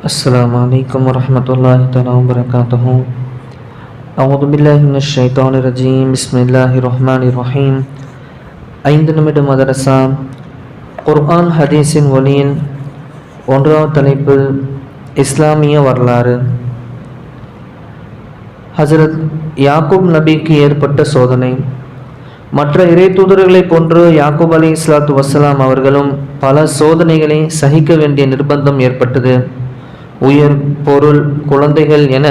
السلام عليكم ورحمة الله تعالى وبركاته أعوذ بالله من الشيطان الرجيم بسم الله الرحمن الرحيم ஐந்து நிமிட மதரசா குர்ஆன் ஹதீஸின் ஒளியின் ஒன்றாவது தலைப்பு இஸ்லாமிய வரலாறு ஹசரத் யாக்கூப் நபிக்கு ஏற்பட்ட சோதனை மற்ற இறை தூதர்களைப் போன்று யாக்கூப் அலி இஸ்லாத்து வசலாம் அவர்களும் பல சோதனைகளை சகிக்க வேண்டிய நிர்பந்தம் ஏற்பட்டது உயிர் பொருள் குழந்தைகள் என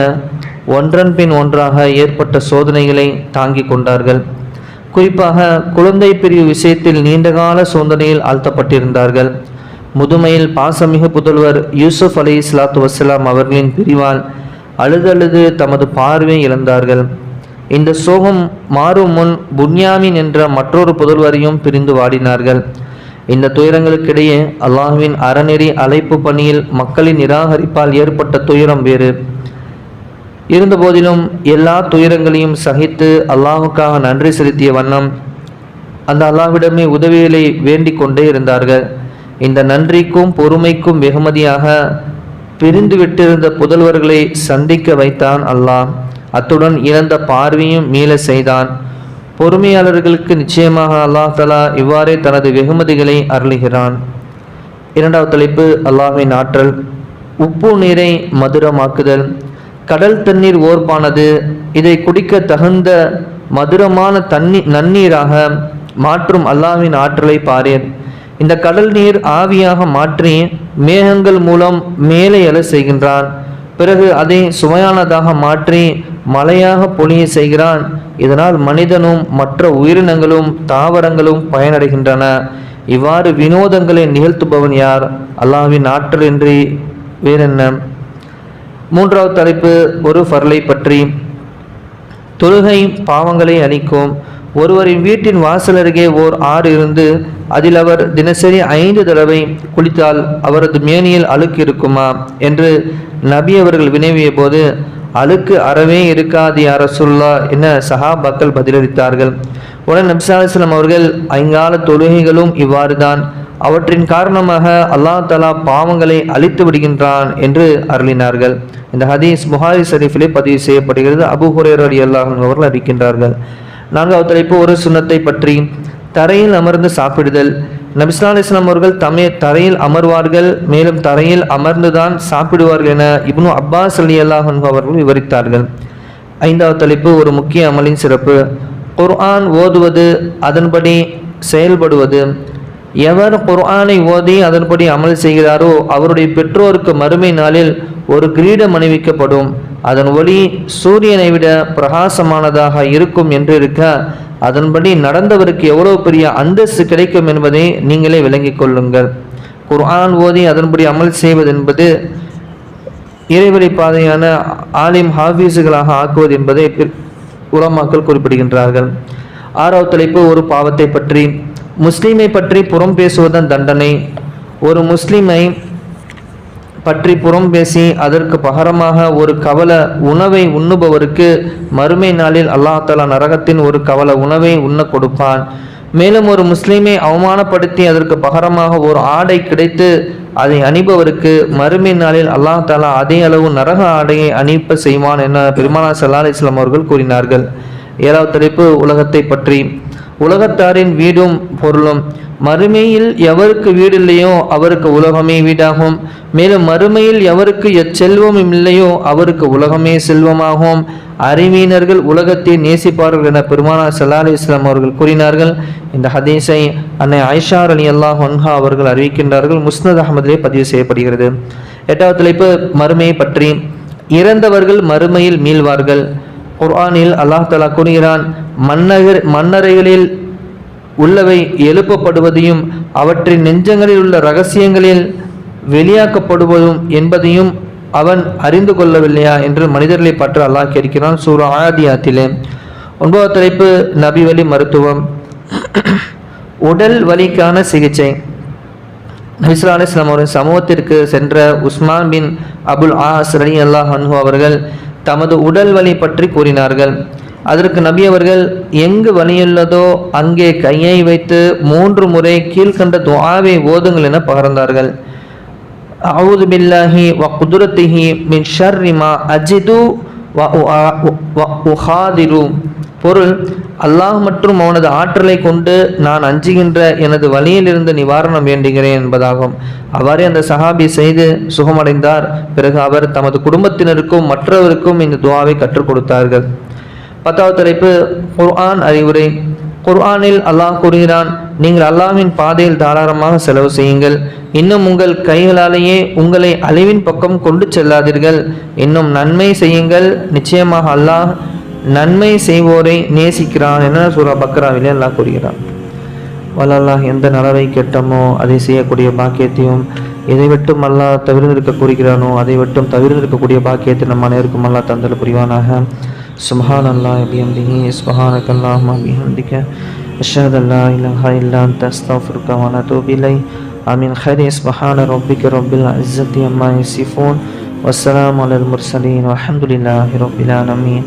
ஒன்றன் பின் ஒன்றாக ஏற்பட்ட சோதனைகளை தாங்கிக் கொண்டார்கள். குறிப்பாக குழந்தை பிரிவு விஷயத்தில் நீண்டகால சோதனையில் ஆழ்த்தப்பட்டிருந்தார்கள். முதுமையில் பாசமிகு புதல்வர் யூசுப் அலி இஸ்லாத்து வசலாம் அவர்களின் பிரிவால் அழுதழுது தமது பார்வை இழந்தார்கள். இந்த சோகம் மாறும் முன் புன்யாமின் என்ற மற்றொரு புதல்வரையும் பிரிந்து வாடினார்கள். இந்த துயரங்களுக்கிடையே அல்லாஹுவின் அறநெறி அழைப்பு பணியில் மக்களின் நிராகரிப்பால் ஏற்பட்ட துயரம் வேறு. இருந்தபோதிலும் எல்லா துயரங்களையும் சகித்து அல்லாஹுக்காக நன்றி செலுத்திய வண்ணம் அந்த அல்லாஹ்விடமே உதவிகளை வேண்டிக் கொண்டே இருந்தார்கள். இந்த நன்றிக்கும் பொறுமைக்கும் வெகுமதியாக பிரிந்து விட்டிருந்த புதல்வர்களை சந்திக்க வைத்தான் அல்லாஹ். அத்துடன் இழந்த பார்வையும் மீள செய்தான். பொறுமையாளர்களுக்கு நிச்சயமாக அல்லாஹ் தலா இவ்வாறே தனது வெகுமதிகளை அருளுகிறான். இரண்டாவது தலைப்பு அல்லாஹின் ஆற்றல். உப்பு நீரை மதுரமாக்குதல். கடல் தண்ணீர் ஓர்ப்பானது. இதை குடிக்க தகுந்த மதுரமான தண்ணி நன்னீராக மாற்றும் அல்லாஹ்வின் ஆற்றலை பாரேன். இந்த கடல் நீர் ஆவியாக மாற்றி மேகங்கள் மூலம் மேலே எழ செய்கின்றான். பிறகு அதை சுவையானதாக மாற்றி மலையாக பொழிய செய்கிறான். இதனால் மனிதனும் மற்ற உயிரினங்களும் தாவரங்களும் பயனடைகின்றன. இவ்வாறு வினோதங்களை நிகழ்த்துபவன் யார்? அல்லாஹ்வின் ஆற்றல் இன்றி வேறென்ன? மூன்றாவது தலைப்பு ஒரு ஃபர்லை பற்றி. தொழுகை பாவங்களை அளிக்கும் ஒருவரின் வீட்டின் வாசல் அருகே ஓர் ஆறு இருந்து அதில் அவர் தினசரி ஐந்து தடவை குளித்தால் அவரது மேனியில் அழுக்கு இருக்குமா? என்று நபி அவர்கள் வினவிய போது அழுக்கு அறவே இருக்காது யார சொல்லா என சஹாபாக்கள் பதிலளித்தார்கள். உடன் நபிசாலிஸ்லாம் அவர்கள் ஐங்கால தொழுகைகளும் இவ்வாறு தான் அவற்றின் காரணமாக அல்லாஹ் தலா பாவங்களை அழித்து விடுகின்றான் என்று அருளினார்கள். இந்த ஹதீஸ் புகாரி ஷரீஃபிலே பதிவு செய்யப்படுகிறது. அபு ஹுரேர் அலி அல்லாஹ் அவர்கள் அறிக்கின்றார்கள் நான்காவது தலைப்பு ஒரு சுண்ணத்தை பற்றி. தரையில் அமர்ந்து சாப்பிடுதல். நபிஸ்லா அலிஸ்லாம் அவர்கள் தமே தரையில் அமர்வார்கள் மேலும் தரையில் அமர்ந்துதான் சாப்பிடுவார்கள் என இப்னு அப்பாஸ் அலி அல்லாஹ் அவர்கள் விவரித்தார்கள். ஐந்தாவது தலைப்பு ஒரு முக்கிய அமலின் சிறப்பு. குர்ஆன் ஓதுவது அதன்படி செயல்படுவது. எவர் குர்ஆனை ஓதி அதன்படி அமல் செய்கிறாரோ அவருடைய பெற்றோருக்கு மறுமை நாளில் ஒரு கிரீடம் அணிவிக்கப்படும். அதன் ஒளி சூரியனை விட பிரகாசமானதாக இருக்கும் என்று இருக்க அதன்படி நடந்தவருக்கு எவ்வளவு பெரிய அந்தஸ்து கிடைக்கும் என்பதை நீங்களே விளங்கிக் கொள்ளுங்கள். குர்ஆன் ஓதி அதன்படி அமல் செய்வது என்பது இறைவழி பாதையான ஆலிம் ஹாஃபீஸுகளாக ஆக்குவது என்பதை உலமாக்கள் குறிப்பிடுகின்றார்கள். ஆறாவது தலைப்பு ஒரு பாவத்தை பற்றி. முஸ்லீமை பற்றி புறம் பேசுவதன் தண்டனை. ஒரு முஸ்லீமை பற்றி புறம் பேசி அதற்கு பகரமாக ஒரு கவல உணவை உண்ணுபவருக்கு மறுமை நாளில் அல்லாஹாலா நரகத்தின் ஒரு கவல உணவை உண்ண கொடுப்பான். மேலும் ஒரு முஸ்லீமை அவமானப்படுத்தி அதற்கு பகரமாக ஒரு ஆடை கிடைத்து அதை அணிபவருக்கு மறுமை நாளில் அல்லாஹ் தாலா அதே அளவு நரக ஆடையை அணிப்ப செய்வான் என பெருமானா சல்லா இஸ்லாம் அவர்கள் கூறினார்கள். ஏழாவது தலைப்பு உலகத்தை பற்றி. உலகத்தாரின் வீடும் பொருளும். மறுமையில் எவருக்கு வீடு இல்லையோ அவருக்கு உலகமே வீடாகும். மேலும் மறுமையில் எவருக்கு எச்செல்வமும் இல்லையோ அவருக்கு உலகமே செல்வமாகும். அறிவியினர்கள் உலகத்தை நேசிப்பார்கள் என பெருமானார் சல்லா அலி இஸ்லாம் அவர்கள் கூறினார்கள். இந்த ஹதீஸை அன்னை ஐஷார் அலி அல்லாஹ் ஒன்ஹா அவர்கள் அறிவிக்கின்றார்கள். முஸ்னத் அகமதிலே பதிவு செய்யப்படுகிறது. எட்டாவது தலைப்பு மறுமையை பற்றி. இறந்தவர்கள் மறுமையில் மீள்வார்கள். குர்ஆனில் அல்லாஹ் தலா கூறுகிறான் மன்னகர் மன்னரைகளில் உள்ளவை எழுப்பப்படுவதையும் அவற்றின் நெஞ்சங்களில் உள்ள ரகசியங்களில் வெளியாக்கப்படுவதும் என்பதையும் அவன் அறிந்து கொள்ளவில்லையா என்று மனிதர்களை பற்ற அல்லாஹ் கேட்கிறான் சூரா ஆதியாத்திலே. ஒன்பதாவது தலைப்பு நபி வழி மருத்துவம். உடல் வலிக்கான சிகிச்சை. நபிஸ்லா அலிஸ்லாம் அவரின் சமூகத்திற்கு சென்ற உஸ்மான் பின் அபுல் ஆஸ் அலி அல்லாஹ் அன்ஹு அவர்கள் தமது உடல் வலி பற்றி கூறினார்கள். அதற்கு நபி அவர்கள் எங்கு வலியுள்ளதோ அங்கே கையை வைத்து மூன்று முறை கீழ்கண்ட துவாவை ஓதுங்கள் என பகர்ந்தார்கள். அவுது பில்லாஹி வ குதுரத்திஹி மின் ஷர்ரிமா அஜிது உஹாதிரு. பொருள் அல்லாஹ் மற்றும் அவனது ஆற்றலை கொண்டு நான் அஞ்சுகின்ற எனது வழியிலிருந்து நிவாரணம் வேண்டுகிறேன் என்பதாகும். அவ்வாறே அந்த சஹாபி செய்து சுகமடைந்தார். பிறகு அவர் தமது குடும்பத்தினருக்கும் மற்றவருக்கும் இந்த துவாவை கற்றுக் கொடுத்தார்கள். பத்தாவது தலைப்பு குர்ஆன் அறிவுரை. குர்ஆனில் அல்லாஹ் கூறுகிறான் நீங்கள் அல்லாஹ்வின் பாதையில் தாராளமாக செலவு செய்யுங்கள். இன்னும் உங்கள் கைகளாலேயே உங்களை அழிவின் பக்கம் கொண்டு செல்லாதீர்கள். இன்னும் நன்மை செய்யுங்கள். நிச்சயமாக அல்லாஹ் நன்மை செய்வோரை நேசிக்கிறான் என்ன சூரா பக்ராவிலே அல்லாஹ் கூறுகிறான். வல்லாஹ் எந்த நலவை கெட்டமோ அதை செய்யக்கூடிய பாக்கியத்தையும் எதை விட்டும் அல்லாஹ் தவிர்ந்திருக்க கூறுகிறானோ அதை விட்டும் தவிர்ந்திருக்கக்கூடிய பாக்கியத்தை நம்ம அனைவருக்கும் அல்லா தந்தல் புரிவானாக. சுபஹான் அல்லா அபிஹம்திஹி சுபஹானக் அல்லாஹ் அபிஹம்திக அஷத் அல்லா இல்லஹா இல்லா தஸ்தாஃபுர்கா வன தூபிலை அமீன் ஹரி சுபஹான ரொபிக ரொபில் இஸ்ஸத்தி அம்மா இசிஃபோன் வசலாம் அலல் முர்சலீன். அஹமதுல்லாஹி ரொபிலா நமீன்